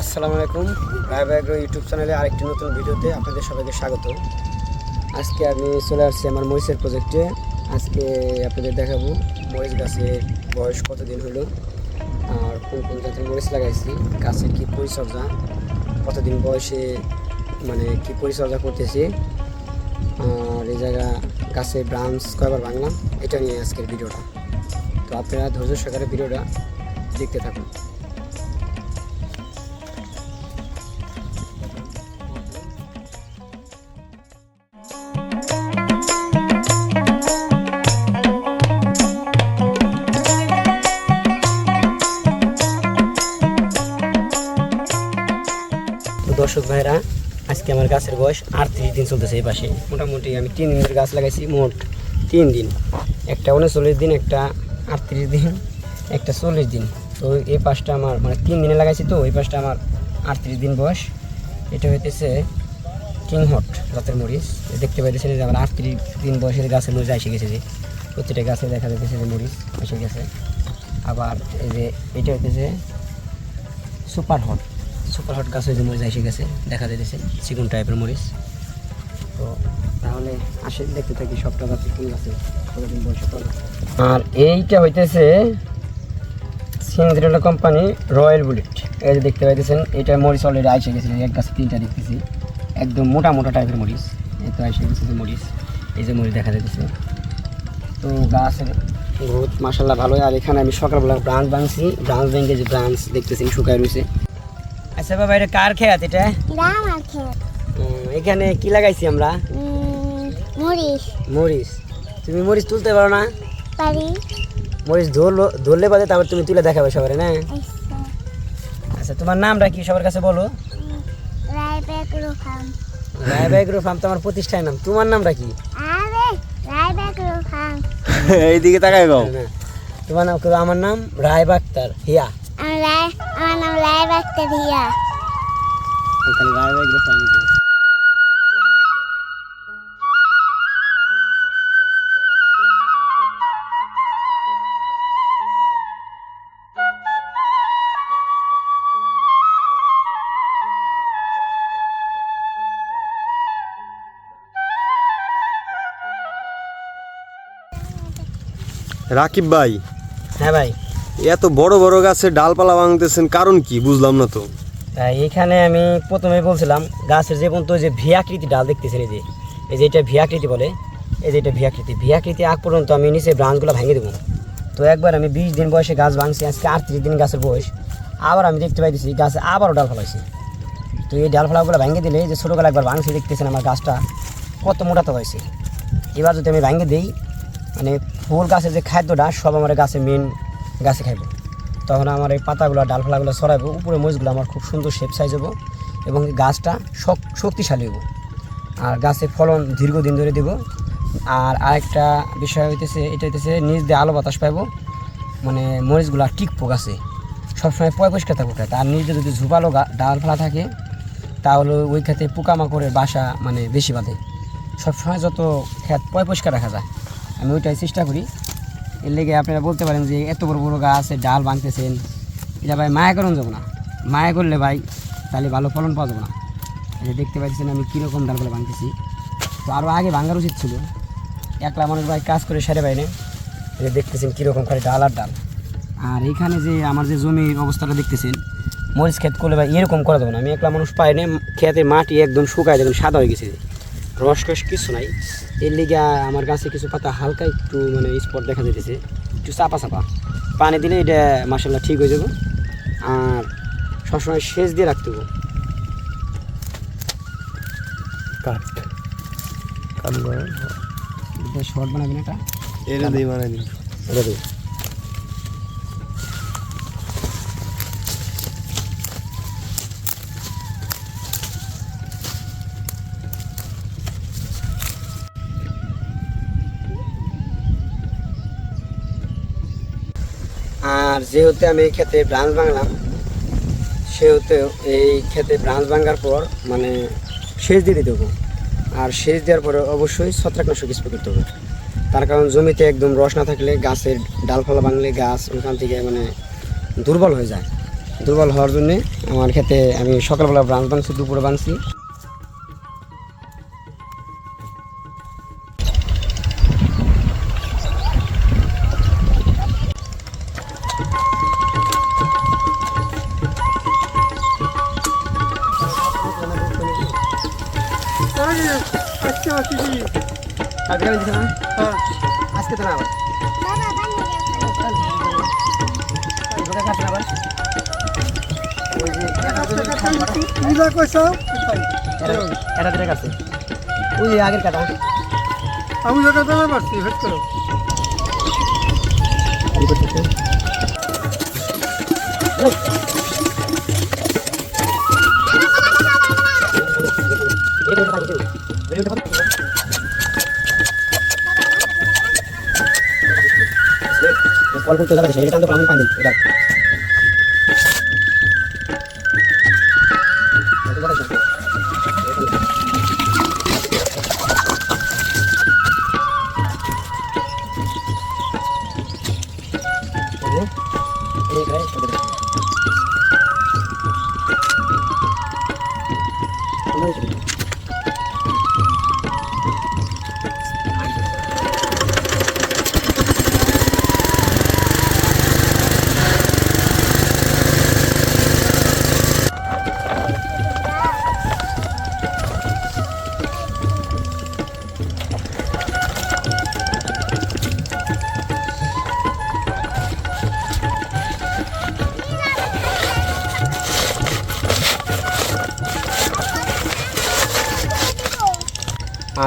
আসসালামু আলাইকুম। রায়বাগ্র ইউটিউব চ্যানেলে আরেকটি নতুন ভিডিওতে আপনাদের সবাইকে স্বাগত। আজকে আমি চলে আসছি আমার মরিচের প্রজেক্টে আজকে আপনাদের দেখাবো মরিচ গাছের বয়স কতদিন হলো, আর কোন কোন জাতের মরিচ লাগাইছি গাছের কি পরিচর্যা, কতদিন বয়সে মানে কি পরিচর্যা করতেছি, আর এই জায়গা গাছের ব্রাঞ্চ কয়বার বাংলাম এটা নিয়ে আজকের ভিডিওটা। তো আপনারা ধৈর্য সহকারে ভিডিওটা দেখতে থাকুন। ভাইরা, আজকে আমার গাছের বয়স আটত্রিশ দিন চলতেছে এই পাশে। মোটামুটি আমি তিন দিনের গাছ লাগাইছি, মোট তিন দিন। একটা উনচল্লিশ দিন, একটা আটত্রিশ দিন, একটা চল্লিশ দিন। তো এই পাশটা আমার মানে তিন দিনে লাগাইছি তো, এই পাশটা আমার আটত্রিশ দিন বয়স। এটা হইতেছে কিংহট জাতের মরিচ। দেখতে পাইতেছেন যে আমার আটত্রিশ দিন বয়সের গাছের মরিচ এসে গেছে যে। প্রত্যেকটা গাছে দেখা যাইতেছে যে মরিচ এসে গেছে। আবার এই যে এটা হইতেছে সুপার হট। সুপার হট গাছ হয়েছে মরিচ এসে গেছে, দেখা যাইতেছে, চিকন টাইপের মরিচ। তো তাহলে আসে দেখতে থাকি সবটা গাছে ফুল আছে, কতদিন আর এইটা হইতেছে সিন্দ্রেলা কোম্পানি রয়্যাল বুলেট। এই যে দেখতে পাইতেছেন, এটা মরিচ অলরেডি আইসে গেছে, এক গাছে তিনটা দেখতেছি। একদম মোটা মোটা টাইপের মরিচ, এই তো আইসে গেছে যে মরিচ, এই যে মরিচ দেখা যাইতেছে। তো গাছের গ্রোথ মাসাল্লাহ ভালো আর এখানে আমি সকালবেলা ব্রাঞ্চ ভাঙছি ব্রাঞ্চ ভেঙে যে ব্রাঞ্চ দেখতেছি শুকায় রয়েছে আচ্ছা বাবা এটা কার খেয়াত এটা? আমার এখানে কি লাগাইছি আমরা? মরিচ। মরিচ। তুমি মরিচ তুলতে পারো না? পারি। মরিচ ধরলো ধরলে বাদে তারপর তুমি তুলে দেখাবে সবার না? আচ্ছা। আচ্ছা তোমার নামটা কি সবার কাছে বলো? রায়বেক রুফাম রায়বাগ ফার্ম তো আমার প্রতিষ্ঠানের নাম। তোমার নামটা কি? আরে রায়বেক রুফাম এইদিকে তাকাই না তোমার নাম আমার নাম রায় বাক্তার হিয়া আমার রায় আমার নাম রায়বেক তেরিয়া খালি রায়বাগ ফার্ম রাকিব ভাই। হ্যাঁ ভাই। এত বড় বড় গাছের ডালপালা ভাঙতেছেন, কারণ কি? বুঝলাম না তো। এখানে আমি প্রথমে বলছিলাম, গাছের যে পর্যন্ত যে ভিয়াকৃতি ডাল দেখতেছেন, এই যে এই যে এটা ভিয়াকৃতি বলে, এই যে এটা ভিয়াকৃতি। ভিয়াকৃতি আগ পর্যন্ত আমি নিচে ব্রাঞ্চগুলো ভেঙে দেবো। তো একবার আমি বিশ দিন বয়সে গাছ ভাঙছি, আজকে আটত্রিশ দিন গাছের বয়স। আবার আমি দেখতে পাইতেছি গাছে আবারও ডাল ফলাইছি। তো এই ডাল ফলাগুলো ভেঙে দিলে যে ছোটোবেলা একবার ভাঙছি, দেখতেছেন আমার গাছটা কত মোটা তো হয়েছে। এবার যদি আমি ভেঙে দিই মানে ফুল গাছের যে খাদ্যটা, সব আমার গাছে মেন গাছে খাইব। তখন আমার এই পাতাগুলো, ডালপালাগুলো ছড়াইবো। উপরে মরিচগুলো আমার খুব সুন্দর শেপ সাইজ হব এবং গাছটা শক- শক্তিশালী হব। আর গাছে ফলন দীর্ঘদিন ধরে দেব। আর আরেকটা বিষয় হইতেছে, এটা হইতেছে নিজ দিয়ে আলো বাতাস পাইবো। মানে মরিচগুলো টিকপো গাছে। সবসময় পয় পরিষ্কার থাকব খেতে। আর নিজে যদি ঝুপালো ডালপালা থাকে, তাহলে ওই খেতে পোকামাকড়ের বাসা মানে বেশি বাঁধে। সবসময় যত খেত পয় পরিষ্কার রাখা যায়। আমি ওইটাই চেষ্টা করি। এর লেগে আপনারা বলতে পারেন যে এত বড় বড় গাছে ডাল ভাঙতেছেন এটা ভাই মায়া করুন যাব না। মায়া করলে ভাই তাহলে ভালো ফলন পাওয়া যাবে না। এটা দেখতে পাচ্ছেন আমি কীরকম ডালগুলো ভাঙতেছি তো আরও আগে ভাঙার উচিত ছিল। একলা মানুষ ভাই কাজ করে সেরে বাইরে। এটা দেখতেছেন কীরকম খালি ডাল আর ডাল। আর এখানে যে আমার যে জমির অবস্থাটা দেখতেছেন, মরিচ ক্ষেত করলে ভাই এরকম করা যাবে না। আমি একলা মানুষ পাই না খেতে মাটি একদম শুকায় দেখুন সাদা হয়ে গেছে। রস কস কিছু নাই। এর লিগে আমার গাছে কিছু পাতা হালকা একটু মানে স্পট দেখা যেতেছে একটু চাপা চাপা। পানি দিলে এটা মাসাল্লাহ ঠিক হয়ে যাবে। আর সবসময় সেচ দিয়ে রাখতে হবে। কাট এটা শর্ট বানাবেন এটা? এর দিয়ে বানাই দিন। এটা দিই। আর যেহেতু আমি এই ক্ষেত্রে ব্রাঞ্চ ভাঙলাম, সেহেতু এই ক্ষেত্রে ব্রাঞ্চ ভাঙার পর মানে সেচ দিয়ে দিতে আর সেচ দেওয়ার পরে অবশ্যই ছত্রাকনাশক স্প্রে করতে হবে। তার কারণ জমিতে একদম রস না থাকলে গাছের ডালপালা ভাঙলে গাছ ওখান থেকে মানে দুর্বল হয়ে যায়। দুর্বল হওয়ার জন্যে আমার ক্ষেতে আমি সকালবেলা ব্রাঞ্চ বানছি দুপুরে বানছি আজকে তো না আবার। বাবা বানিয়ে ঢোকা খাচ্ছে না আবার। ওই যে এটা দিলে কাছে। ওই যে আগের কাটা। আমি দাঁড়া পারছি করো। অল্প একটু লাগাতে এটা তো পারলাম পাইনি এটা।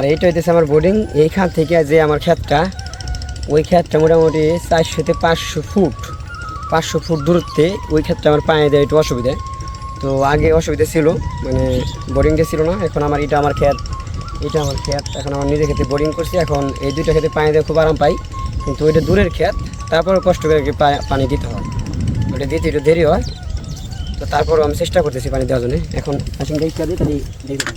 আর এইটা হইতেছে আমার বোর্ডিং এইখান থেকে যে আমার ক্ষেতটা, ওই ক্ষেতটা মোটামুটি চারশো থেকে পাঁচশো ফুট পাঁচশো ফুট দূরত্বে ওই ক্ষেতটা আমার পায়ে দেয় একটু অসুবিধা। তো আগে অসুবিধা ছিল মানে বোরিংটা ছিল না, এখন আমার এটা আমার ক্ষেত, এটা আমার ক্ষেত, এখন আমার নিজের ক্ষেত্রে বোরিং করছি, এখন এই দুইটা ক্ষেত্রে পানি দিয়ে খুব আরাম পাই। কিন্তু ওইটা দূরের ক্ষেত তারপরে কষ্ট করে পানি দিতে হয়। ওটা দিতে একটু দেরি হয়, তো তারপরও আমি চেষ্টা করতেছি পানি দেওয়ার জন্য। এখন আসুন দেখতে দিই দেখতে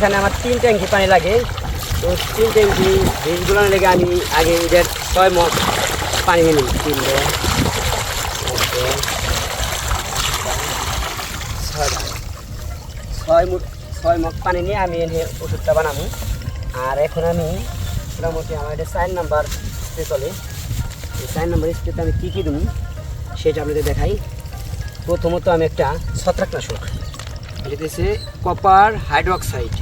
এখানে আমার তিন ট্যাঙ্কি পানি লাগে। তো তিন ট্যাঙ্কি বীজগুলো লেগে আমি আগে এদের ছয় মগ পানি নিই তিন। ছয় মুঠ ছয় মগ পানি নিয়ে আমি এনে ওষুধটা বানাবো। আর এখন আমি মোটামুটি আমার এটা চার নাম্বার স্প্রে চলে। এই চার নাম্বার স্প্রেতে আমি কী কী দেবো সেটা আপনাদের দেখাই। প্রথমত আমি একটা ছত্রাকনাশক। হচ্ছে কপার হাইড্রোক্সাইড।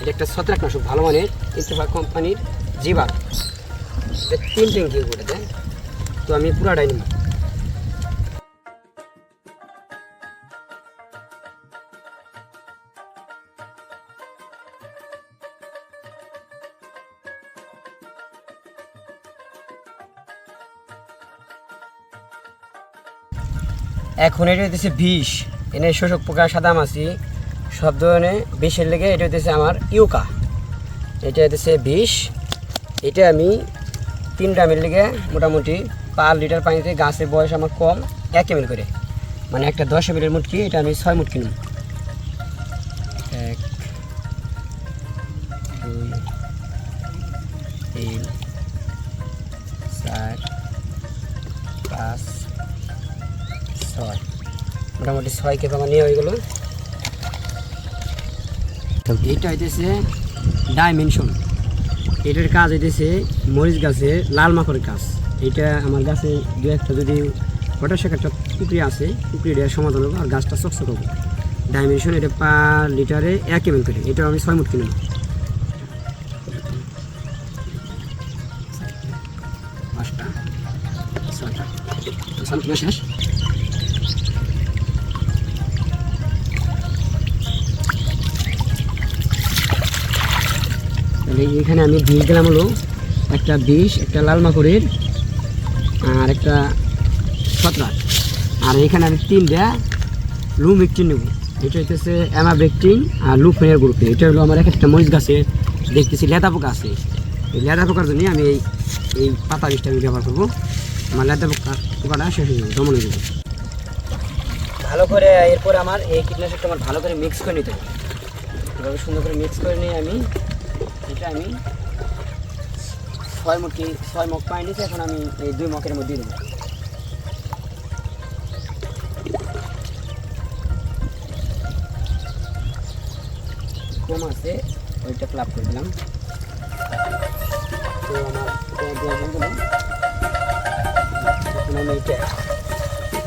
এটা একটা ছত্রাকনাশক, ভালো মানের ইন্তেফা কোম্পানির জিবার এটা তিন ট্যাঙ্কি করে দেয়। তো আমি পুরাটাই নিব এখন এটা হচ্ছে বিষ। এনে শোষক পোকা সাদা মাছি সব ধরনের বিষের লেগে এটা হইতেছে আমার ইউকা। এটা হইতেছে বিষ। এটা আমি তিন গ্রামের লেগে মোটামুটি পার লিটার পানিতে গাছের বয়স আমার কম, এক এমএল করে। মানে একটা দশ এমএলের মুটকি, এটা আমি ছয় মুট কিনুন এক পাঁচ, ছয়। মোটামুটি ছয় কেপ আমার নিয়ে হয়ে গেল। এইটা হইতেছে ডাইমেনশন এটার কাজ হইতেছে মরিচ গাছে লাল মাকড়ের কাজ এটা আমার গাছে দু একটা যদি ফটাশাক একটা পুকুরি আছে পুকুরিটা সমাধান হব আর গাছটা চকচক হবে ডাইমেনশন এটা পার লিটারে এক এমএল করে। এটা আমি ছয় মুট কিনলাম শেষ? এখানে আমি বিষ দিলাম হলো। একটা বিষ, একটা লাল মাকড়ের আর একটা ছত্রাক। আর এখানে আমি তিনটা লু মিক্সিন নেব। এটা হইতেছে অ্যামাবেকটিন আর লু ফেয়ার গ্রুপে। এটা হলো আমার এক একটা মরিচ গাছে, দেখতেছি লেদা পোকা আছে। এই লেদা পোকার জন্য আমি এই এই পাতা বিষটা আমি ব্যবহার করব। আমার লেদা পোকা, পোকাটা শেষ হয়ে যাবে, দমন ভালো করে এরপর আমার এই কীটনাশকটা আমার ভালো করে মিক্স করে নিতে হবে। সুন্দর করে মিক্স করে নিয়ে আমি এটা আমি ছয় মুখি ছয় মগ নিয়েছি, এখন আমি এই দুই মকের মধ্যে দেবো। কম আছে, ওইটা ক্লাব করে দিলাম। তো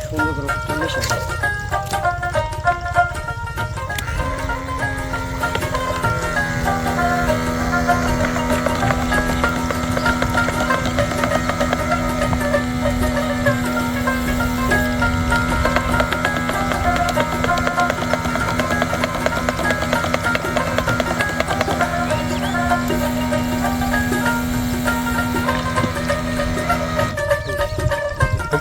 সুন্দর করে মিশাবো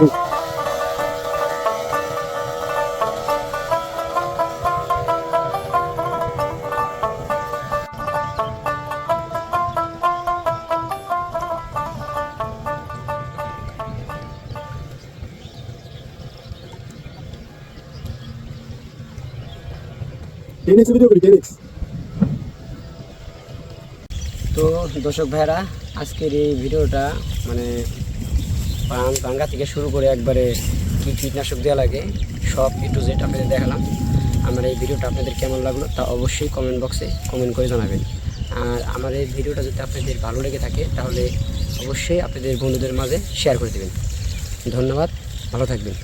Oh. ভিডিও করি তো দর্শক ভাইরা আজকের এই ভিডিওটা মানে বাঙ্গা থেকে শুরু করে একবারে কী কীটনাশক দেওয়া লাগে, সব এ যেটা আপনাদের দেখালাম। আমার এই ভিডিওটা আপনাদের কেমন লাগল তা অবশ্যই কমেন্ট বক্সে কমেন্ট করে জানাবেন। আর আমার এই ভিডিওটা যদি আপনাদের ভালো লেগে থাকে, তাহলে অবশ্যই আপনাদের বন্ধুদের মাঝে শেয়ার করে দেবেন। ধন্যবাদ, ভালো থাকবেন।